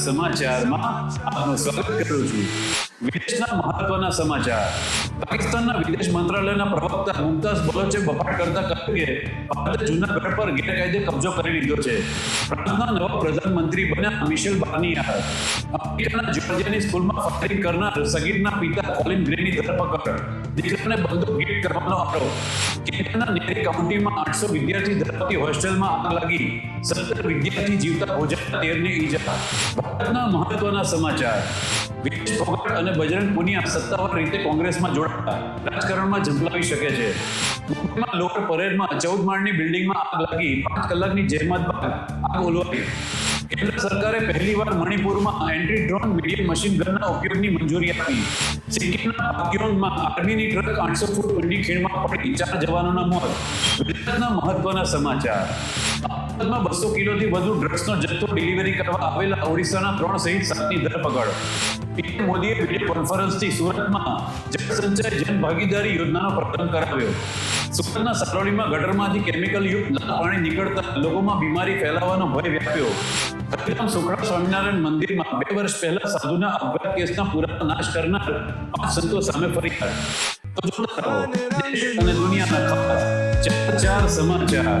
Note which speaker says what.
Speaker 1: સમાચારમાં આપનું સ્વાગત કરું છું વિદેશના મહત્વના સમાચાર પાકિસ્તાનના વિદેશ મંત્રાલયના પ્રવક્તા મુમતાઝ બલોચે બફાટ કરતા કહ્યું કે ભારતે જૂનાગઢ પર ગેરકાયદે કબજો કરી લીધો છે ફ્રાન્સના નવા પ્રધાનમંત્રી બન્યા મિશેલ બાર્નિયાર અમેરિકાના જોર્જિયાની સ્કૂલમાં ફાયરિંગ કરનાર સગીરના પિતા કોલિન ગ્રેની ધરપકડ દીકરાને બંદૂક ગેટ કરવાનો આરોપ કેન્દ્રના નેરી કાઉન્ટીમાં આઠસો વિદ્યાર્થી ધરાવતી હોસ્ટેલમાં આગ લાગી સત્તર વિદ્યાર્થી જીવતા ભોજનના તેરને ઈજા. ભારતના મહત્વના સમાચાર. વિદેશ ફોગાટ અને બજરંગ પુનિયા સત્તાવાર રીતે કોંગ્રેસમાં જોડાતા. રાજકારણમાં ઝંપલાવી શકે છે. મુંબઈમાં લોઅર પરેડમાં ચૌદ માળની બિલ્ડિંગમાં આગ લાગી પાંચ કલાકની જહેમત બાદ આગ ઓલવાઈ. કેન્દ્ર સરકારે પહેલીવાર મણિપુરમાં એન્ટી ડ્રોન મીડિયમ મશીન ગનના ઉપયોગની મંજૂરી આપી સિક્કિમના પાક્યોંગમાં આર્મીની ટ્રક આઠસો ફૂટ ઊંડી ખીણમાં પડી ચાર જવાનોના મોત ગુજરાતના મહત્વના સમાચાર અમદાવાદમાં બસો કિલોથી વધુ ડ્રગ્સનો જથ્થો ડિલિવરી કરવા આવેલા ઓડિશાના ત્રણ સહિત સાતની ધરપકડ. પીએમ મોદીએ વીડિયો કોન્ફરન્સથી સુરતમાં જળસંચય જન ભાગીદારી યોજનાનો પ્રારંભ કરાવ્યો. સુરતના સારોલીમાં ગટરમાંથી કેમિકલ યુક્ત લાલ પાણી નીકળતા લોકોમાં બીમારી ફેલાવાનો ભય વ્યાપ્યો. હરિરામ સુખડા સ્વામિનારાયણ મંદિરમાં બે વર્ષ પહેલા સાધુના અપઘાત કેસના પુરાવા નાશ કરનાર પાંચ સંતો સામે ફરિયાદ. તો જોતા રહો, દેશ અને દુનિયાના ખબર ચાર ચાર સમાચાર.